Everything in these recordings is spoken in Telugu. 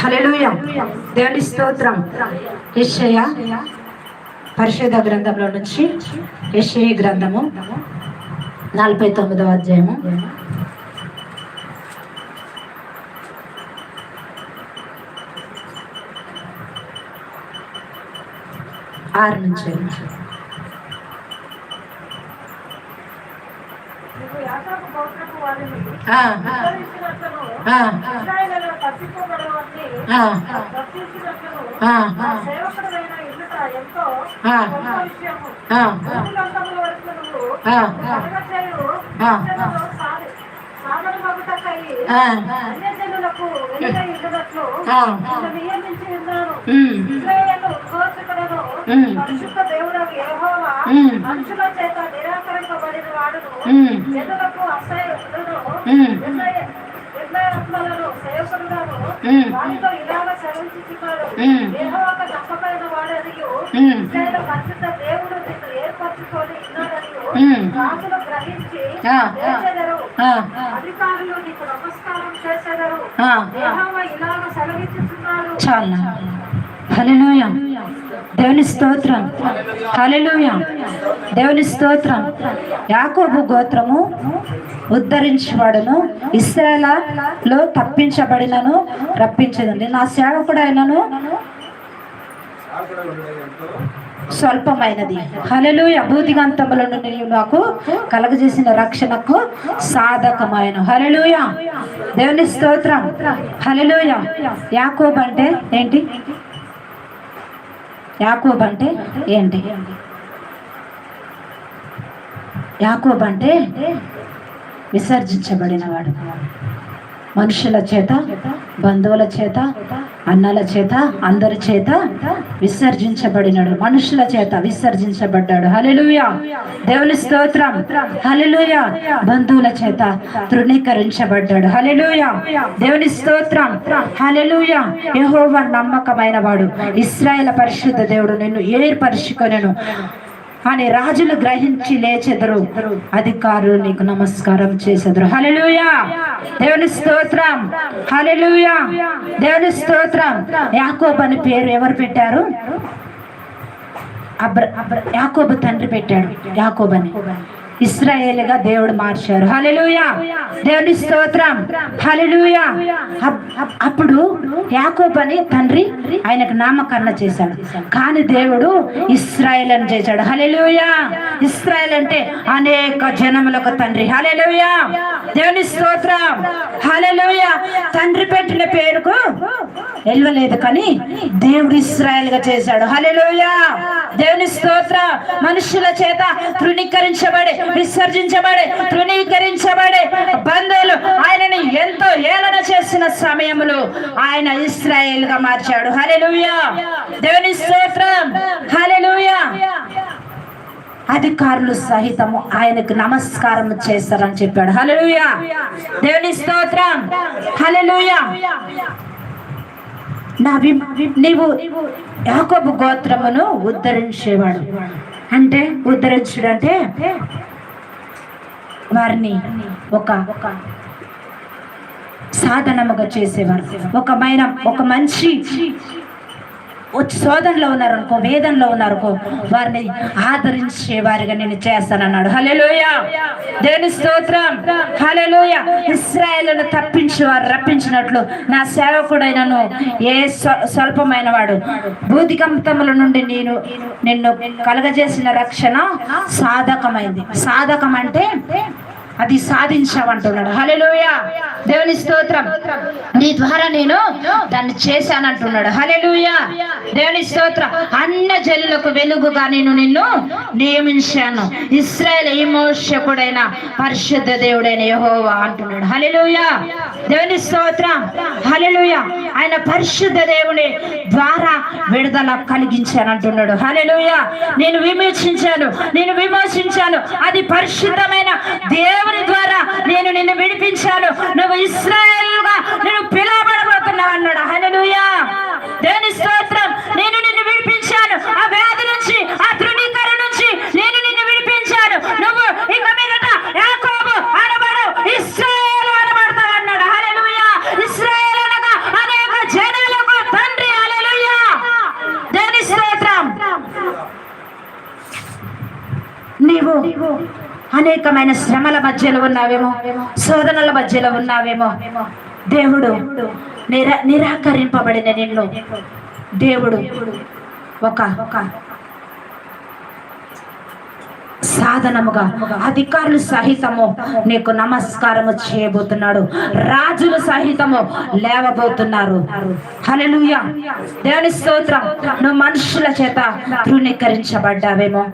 హల్లెలూయ. దేవుని స్తోత్రం. యెషయా పరిశుద్ధ గ్రంథంలో నుంచి యెషయ గ్రంథము నలభై తొమ్మిదవ అధ్యాయము. ఆరు నుంచి ఆ, పరిశుద్ధ దేవుడగు యెహోవా. మనుషుల చేత నిరాకరింపబడిన వాడును. జనులకు అసహ్యుడును సేవకుడుగాను. వారితో ఇలాగ సెలవించుచున్నాడు ఉమ్. యెహోవాకు నమ్మకమైన వాడనియు ఉమ్. ఇశ్రాయేలు పరిశుద్ధ దేవుడు నిన్ను ఏర్పరచుకొని ఉన్నాడనియు ఉమ్. రాజులు గ్రహించి ఆ. చేసెదరు. ఆ, అధికారులు నీకు నమస్కారం చేసేదరు ఆ. యెహోవా ఇలాగ సెలవిచ్చుచున్నాడు చాలా. దేవుని స్తోత్రం. హల్లెలూయా. దేవుని స్తోత్రం. యాకోబు గోత్రము ఉద్ధరించబడును ఇస్రాయలలో తప్పించబడినను రప్పించదండి నా సేవకుడైనను స్వల్పమైనది. హలలు భూతిగంతముల నుండి నీవు నాకు కలగజేసిన రక్షణకు సాధకమైన హలలుయ దేవుని స్తోత్రం. హలలుయ యాకోబ్ అంటే ఏంటి? యాకోబ్ అంటే ఏంటి? యాకోబ్ అంటే విసర్జించబడినవాడు మనుషుల చేత బంధువుల చేత అన్నల చేత అందరి చేత విసర్జించబడినాడు. మనుషుల చేత విసర్జించబడ్డాడు. హల్లెలూయా. దేవుని స్తోత్రం. హల్లెలూయా. బంధువుల చేత తృణీకరించబడ్డాడు. హల్లెలూయా. దేవుని స్తోత్రం. హల్లెలూయా. యహోవ నమ్మకమైన వాడు ఇస్రాయల పరిశుద్ధ దేవుడు నిన్ను ఏర్పరుచుకొనను. అని రాజులు గ్రహించి లేచెదరు. అధికారులు నీకు నమస్కారం చేసెదరు. హల్లెలూయా. దేవుని స్తోత్రం. హల్లెలూయా. దేవుని స్తోత్రం. యాకోబ్ అని పేరు ఎవరు పెట్టారు? అబ్ర అబ్ర యాకోబు తండ్రి పెట్టాడు. యాకోబ్ అని. ఇస్రాయేల్గా దేవుడు మార్చారు. హలెలుయా దేవుని స్తోత్రం. హలెలుయా అప్- అప్పుడు యాకోబ్ అని తండ్రి ఆయనకు నామకరణ చేశాడు. కానీ దేవుడు ఇస్రాయేల్ అని చేశాడు. హలెలుయా ఇస్రాయేల్ అంటే అనేక జనములకు తండ్రి. హలెలుయా దేవుని స్తోత్రం. హలెలుయా తండ్రి పెట్టిన పేరుకు వెళ్ళలేదు కానీ దేవుడు ఇస్రాయల్గా చేశాడు. హలెలుయా దేవుని స్తోత్ర. మనుషుల చేత తృణీకరించబడే విసర్జించబడే తృణీకరించబడే బంధువులు ఆయనని ఎంతో ఏలన చేసిన సమయంలో ఆయన ఇస్రాయేల్గా మార్చాడు. హల్లెలూయా. దేవుని స్తోత్రం. హల్లెలూయా. అధికారులు సహితము ఆయనకు నమస్కారం చేస్తారని చెప్పాడు. హల్లెలూయా. దేవుని స్తోత్రం. హల్లెలూయా. నా నీవు యాకోబు గోత్రమును ఉద్ధరించేవాడు. అంటే ఉద్ధరించుడు అంటే వారిని ఒక ఒక సాధనముగా చేసేవారు. ఒక మైన ఒక మంచి వచ్చి శోధనలో ఉన్నారు అనుకో వేదనలో ఉన్నారనుకో వారిని ఆదరించే వారిగా నేను చేస్తానన్నాడు. హలెలోయ దేని స్తోత్రం! హలెలోయ ఇస్రాయేలును తప్పించి వారు రప్పించినట్లు నా సేవకుడైనను ఏ స్వల్పమైన వాడు భూతికంతముల నుండి నేను నిన్ను కలగజేసిన రక్షణ సాధకమైంది. సాధకం అంటే అది సాధించామంటున్నాడు. హల్లెలూయ. దేవుని స్తోత్రం. నీ ద్వారా నేను దాన్ని చేశానంటున్నాడు. హల్లెలూయ. దేవుని స్తోత్రం. అన్న జల్లులకు వెలుగుగా నేను నిన్ను నియమించాను. ఇస్రాయల్ ఈమోషకుడైన పరిశుద్ధ దేవుడైన యహోవా అంటున్నాడు. హల్లెలూయ. దేవుని స్తోత్రం. ఆయన పరిశుద్ధ దేవుని ద్వారా విడుదల కలిగించాను అంటున్నాడు హల్లెలూయ. నేను విమోచించాను. నేను విమోచించాను. అది పరిశుద్ధమైన దేవుని ద్వారా నేను నిన్ను విడిపించాను. నువ్వు ఇస్రాయల్గా నేను పిలవబడబోతున్నావు అన్నాడు. హల్లెలూయా. దేవుని స్తోత్రం. నేను నిన్ను విడిపించాను. ఆ వ్యాధి నుంచి ఆ తృణీకరణ నుంచి నేను నిన్ను విడిపించాను నువ్వు ఇక మీదట యాకోబు అనబడు ఇస్రాయేల్ నీవు అనేకమైన శ్రమల మధ్యలో ఉన్నావేమో శోధనల మధ్యలో ఉన్నావేమో. దేవుడు నిరా నిరాకరింపబడిన నిన్ను. దేవుడు ఒక ఒక సాధనముగా అధికారులు సహితము నీకు నమస్కారము చేయబోతున్నాడు. రాజులు సహితము లేవబోతున్నారు. హల్లెలూయా. దేవుని స్తోత్రం. నువ్వు మనుషుల చేత ధృవీకరించబడ్డావేమో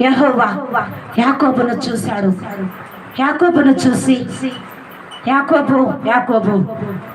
యహోవా యాకోబును చూశాడు. యాకోబును చూసి యాకోబు యాకోబు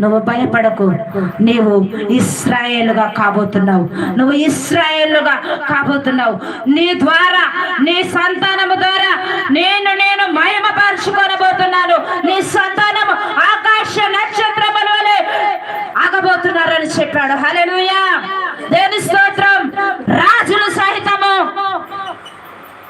నువ్వు భయపడకు. నీవు ఇస్రాయేలుగా కాబోతున్నావు. నువ్వు ఇస్రాయేలుగా కాబోతున్నావు. నీ ద్వారా నీ సంతానము ద్వారా నేను నేను మహిమపరచుకొనబోతున్నాను. నీ సంతానము ఆకాశ నక్షత్రముల వలె ఆగబోతున్నారని చెప్పాడు. హల్లెలూయా. దేని స్తోత్రం. రాజు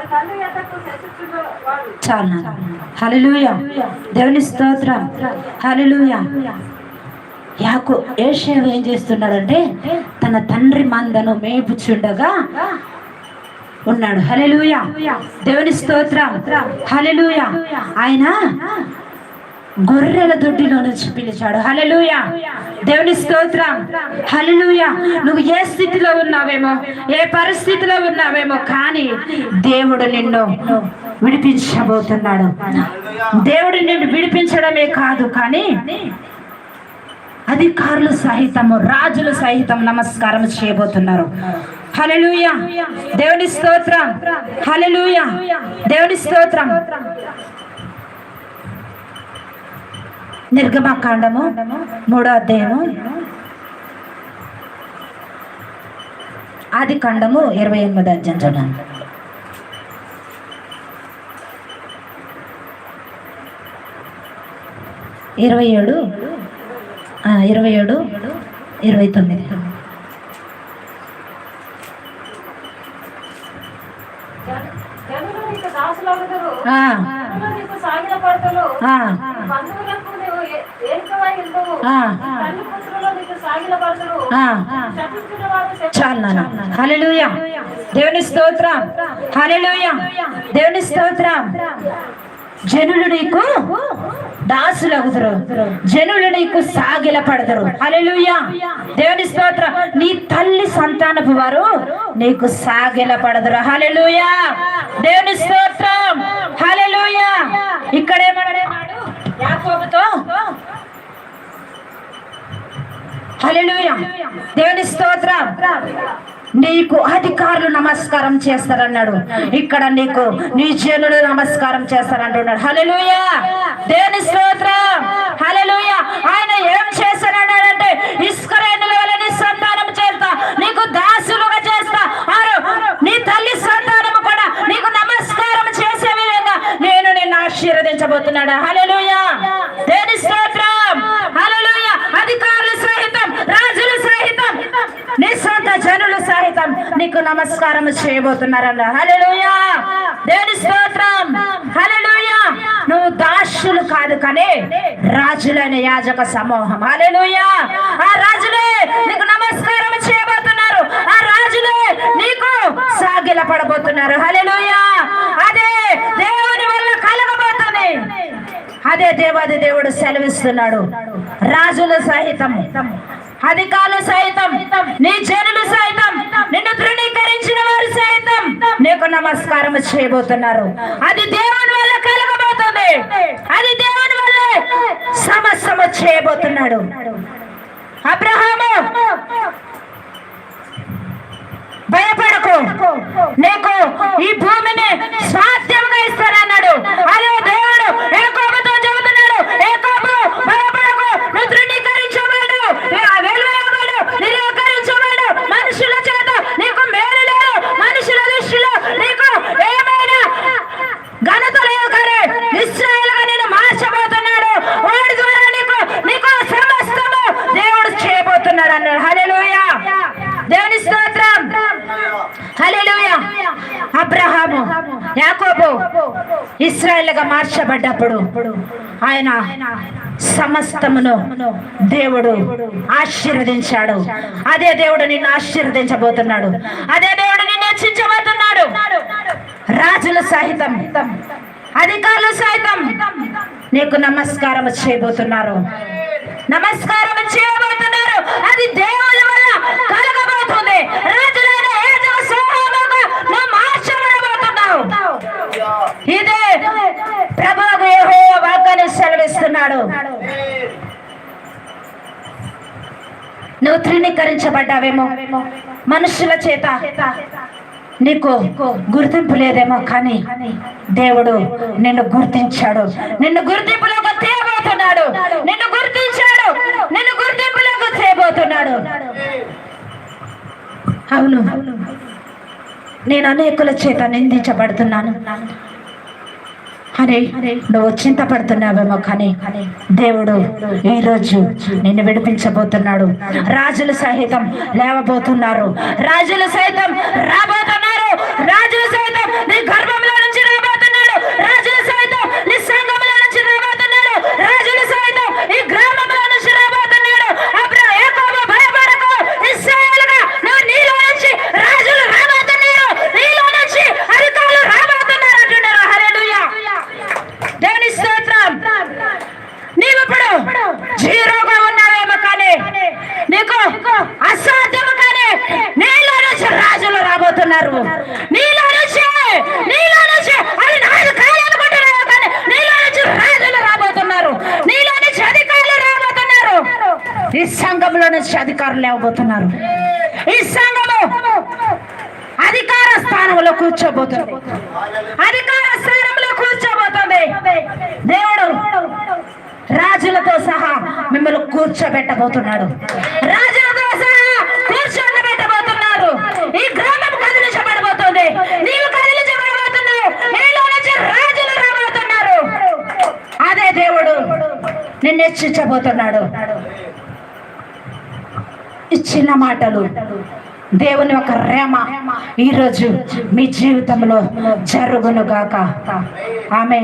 ఆ. చాలు దేవుని స్తోత్రం. హల్లెలూయా. యాకు ఏషేవ్ ఏం చేస్తున్నాడంటే తన తండ్రి మందను మేపుచుండగా ఉన్నాడు. హల్లెలూయా. దేవుని స్తోత్రం. హల్లెలూయా. ఆయన గొర్రెల దొడ్డిలో నుంచి పిలిచాడు హల్లెలూయా. దేవుని స్తోత్రం. హల్లెలూయా. నువ్వు ఏ స్థితిలో ఉన్నావేమో ఏ పరిస్థితిలో ఉన్నావేమో కానీ దేవుడు నిన్ను విడిపించబోతున్నాడు. దేవుడు నిన్ను విడిపించడమే కాదు కానీ అధికారులు సహితము రాజులు సహితం నమస్కారం చేయబోతున్నారు. హల్లెలూయా. దేవుని స్తోత్రం. హల్లెలూయా. దేవుని స్తోత్రం. నిర్గమకాండము మూడో అధ్యాయము. ఆది కాండము ఇరవై ఎనిమిది అధ్యాయం చూడండి. ఇరవై ఏడు ఇరవై ఏడు ఇరవై తొమ్మిది జనులు నీకు దాసులగుదురు ఆ, జనులు నీకు సాగిల పడతలు ఆ, బంధువులకు నీవు ఏ- ఏకమై ఉండవు ఆ, తల్లి పుత్రులు నీకు సాగిల పడతలు ఆ. శపించిన వారు శపించిన చాలు నాన్న. దేవుని స్తోత్రం. హల్లెలూయా. దేవుని స్తోత్రం. జనులు నీకు దాసులగుదురు. జనులు నీకు సాగిల పడదురు హల్లెలూయా. దేవుని స్తోత్ర. నీ తల్లి సంతానపు వారు నీకు సాగిల పడదురు హల్లెలూయా. దేవుని స్తోత్రం. హల్లెలూయా. ఇక్కడేమన్నాడు? యాకోబుతో హల్లెలూయా. దేవుని స్తోత్రం. నీకు అధికారులు నమస్కారం చేస్తారన్నాడు. ఇక్కడ నీకు నీ జనులు నమస్కారం చేస్తారంటున్నాడు. హల్లెలూయా. దేవుని స్తోత్రం. హల్లెలూయా. ఆయన ఏం చేస్తారన్నాడంటే ఇస్కరేణుల వల్ల నీ సంతానం చేస్తా నీకు దాసులుగా చేస్తా. ఆరు నీ తల్లి సంతానము కూడా నీకు నమస్కారం చేసే విధంగా నేను నిన్ను ఆశీర్వదించబోతున్నాడు? హల్లెలూయా. దేవుని స్తోత్రం హల్లెలూయా అధికారులు సహితం రాజులు సహితం నీ సొంత జనులు సహితం నీకు నమస్కారం చేయబోతున్నారన్న. హల్లెలూయా. దేవుని స్తోత్రం. హల్లెలూయా. నువ్వు దాసులు కాదు కానీ రాజులైన యాజక సమూహం. హల్లెలూయా. ఆ రాజులే నీకు నమస్కారం చేయబోతున్నారు. ఆ రాజులే నీకు సాగిల పడబోతున్నారు. హల్లెలూయా. అదే దేవుని వల్ల కలగబోతుంది. అదే దేవాది దేవుడు సెలవిస్తున్నాడు. రాజుల సహితం అధికారులు సైతం నీ జనులు సైతం నిన్ను తృణీకరించిన వారు సైతం నీకు నమస్కారం చేయబోతున్నారు. అది దేవుని వల్ల కలగబోతుంది. అది దేవుని వల్ల సమస్తము చేయబోతున్నాడు. అబ్రహాము భయపడకు. నీకు ఈ భూమిని స్వాస్థ్యంగా ఇస్తానన్నాడు అదే దేవుడు ఏకోబుతో చెబుతున్నాడు ఏకోబు భయపడకు నువ్వు తృణీకరించబడు వెలువయబడు నిరాకరించబడు మనుషుల చేత నీకు మేలు లేదు మనుషుల దృష్టిలో నీకు ఏమైనా ఘనత లేదు కానీ ఇస్రాయేల్గా నేను మార్చబోతున్నాడు వాడి ద్వారా నీకు నీకు సమస్తము దేవుడు చేయబోతున్నాడు అన్నాడు హల్లెలూయా దేవుని స్తోత్రం హల్లెలూయా అబ్రహాము యాకోబు ఇస్రాయేల్గా మార్చబడ్డప్పుడు ఆయన సమస్తమును దేవుడు ఆశీర్వదించాడు. అదే దేవుడు నిన్ను ఆశీర్వదించబోతున్నాడు. అదే దేవుడు నిన్ను హెచ్చించబోతున్నాడు. రాజులు సహితం అధికారులు సహితం నీకు నమస్కారం చేయబోతున్నారు. నమస్కారం చేయబోతున్నారు. అది దేవుని వల్ల కలగబోతుంది రాజులైన ఏదో సమూహముగా నువ్వు మార్చబడబోతున్నావు ఇదే ప్రభువు యెహోవా వాగ్దానం సెలవిస్తున్నాడు నువ్వు మనుషుల చేత నీకు గుర్తింపు లేదేమో కానీ దేవుడు నిన్ను గుర్తించాడు. నిన్ను గుర్తింపులోకి తేబోతున్నాడు. నిన్ను గుర్తించాడు. నిన్ను గుర్తింపులోకి తేబోతున్నాడు. అవును. నేను అనేకుల చేత నిందించబడుతున్నాను. అరే నువ్వు చింతపడుతున్నావేమో కానీ దేవుడు ఈ రోజు నిన్ను విడిపించబోతున్నాడు. రాజులు సహితం లేవబోతున్నారు. రాజులు సైతం రాబోతున్నారు. రాజులు సైతం నీ గర్భం నుంచి రాబోతున్నాడు రాజులు సైతం నీ సంఘంలో నుంచి రాబోతున్నాడు రాజులు సైతం ఈ గ్రామంలో నుంచి రాబోతున్నాడు అప్పుడు ఏకోబు భయపడకు ఇశ్రాయేలుగా నువ్వు నీలో నుంచి రాజులు రాబోతున్నారు నీలో నుంచి అధికారులు రాబోతున్నారు అంటున్నారు హల్లెలూయా దేవుని స్తోత్రం నీవు ఇప్పుడు జీరోగా ఉన్నావేమో కానీ నీకు అసాధ్యము కానీ నీలో నుంచి రాజులు రాబోతున్నారు నీలో నుంచి నీలో నుంచి అది నాది కాదనుకుంటున్నావు కానీ నీలో నుంచి రాజులు రాబోతున్నారు నీలో నుంచి అధికారులు రాబోతున్నారు ఈ సంఘంలో నుంచి అధికారులు లేవబోతున్నారు. ఈ సంఘము అధికార స్థానంలో కూర్చోబోతుంది. అధికార స్థానంలో కూర్చోబోతుంది. దేవుడు రాజులతో సహా మిమ్మల్ని కూర్చోబెట్టబోతున్నాడు. రాజులతో సహా కూర్చోబెట్టబోతున్నారు. ఈ గ్రామం కదిలించబడబోతుంది. నీవు కదిలించబడబోతున్నావు. నీలో నుంచి రాజులు రాబోతున్నారు. అదే దేవుడు నిన్నెచ్చించబోతున్నాడు చిన్న మాటలు. దేవుని యొక్క ప్రేమ ఈరోజు మీ జీవితంలో జరుగును గాక ఆమె